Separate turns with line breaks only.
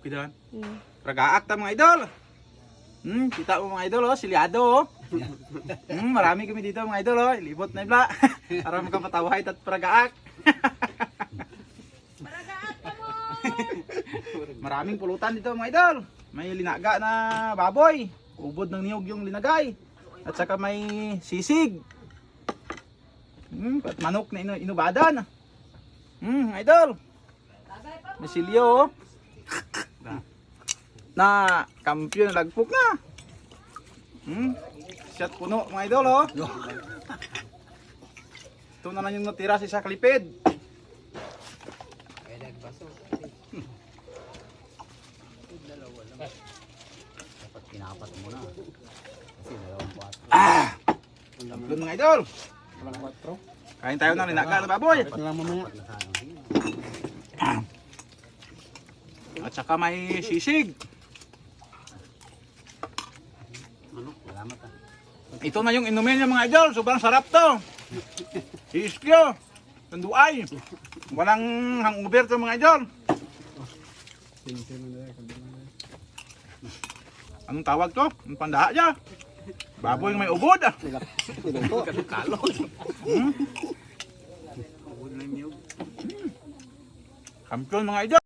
Okay dan.
Hmm.
Ragaak ta mga idol. Hmm, kita mo mga idol oh, silyado oh. Hmm, marami kami dito mga idol oh. Ilibot na ibla. Para makapatawahit at paragaak. Maraming pulutan dito mga idol. May linaga na baboy. Ubod ng niyog yung linagay. At saka may sisig. Hmm, manok na inu inubadan. Hmm, idol. May silyo oh. Na kampiyon na lagpok na. Hmm, shot puno mga idol oh. Ito na lang yung natira sa isa kalipid.
Dapat pinapat mo na. Kasi dalawang kwatro.
Ah! Kampiyon mga idol.
Walang 4.
Kain tayo ng linaga na baboy.
Dapat na.
Sige.
At saka may sisig.
Ano? Salamat ah.
Ito na yung inumin niya mga idol. Sobrang sarap to. Iskyo. Tanduay. Walang hangover to mga idol. Anong tawag to? Anong pandaha niya? Baboy may ubod. ah.
Kalot.
Hmm?
Huwag na niyog.
Kampiyon mga idol.